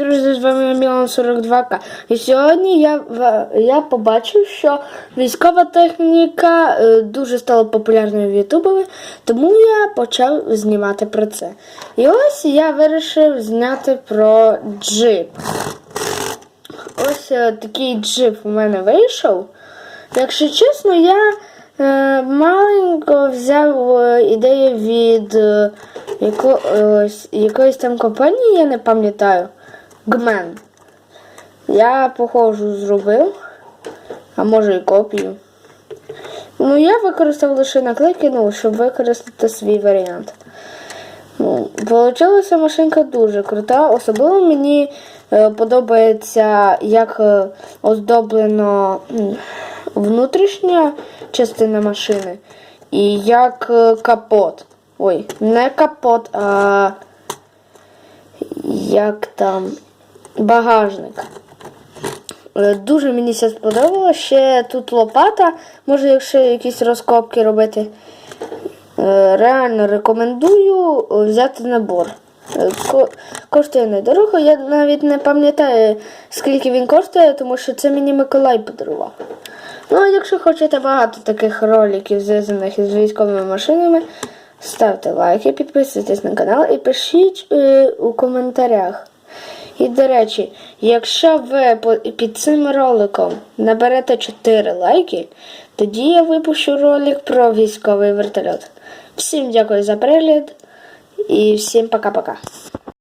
друзі, з вами Мілан 42К. І сьогодні я, я побачив, що військова техніка е, дуже стала популярною в Ютубові, тому я почав знімати про це. І ось я вирішив зняти про джип. Ось е, такий джип у мене вийшов. Якщо чесно, я е, маленько взяв ідею від якоїсь там компанії, я не пам'ятаю. Гмен. Я похожу зробив, а може і копію. Ну, я використав лише наклейки, ну, щоб використати свій варіант. Ну, Получилася машинка дуже крута. Особливо мені е, подобається, як е, оздоблено внутрішня частина машини і як е, капот. Ой, не капот, а як там багажник. Е, Дуже мені це сподобалося. Ще тут лопата, може, якщо якісь розкопки робити. Е, Реально рекомендую е, взяти набор. Коштує недорого. Я навіть не пам'ятаю, скільки він коштує, тому що це мені Миколай подарував. Ну, а якщо хочете багато таких роликів, зв'язаних із військовими машинами, ставте лайки, підписуйтесь на канал і пишіть у коментарях. І, до речі, якщо ви під цим роликом наберете 4 лайки, тоді я випущу ролик про військовий вертольот. Всім дякую за перегляд і всім пока-пока.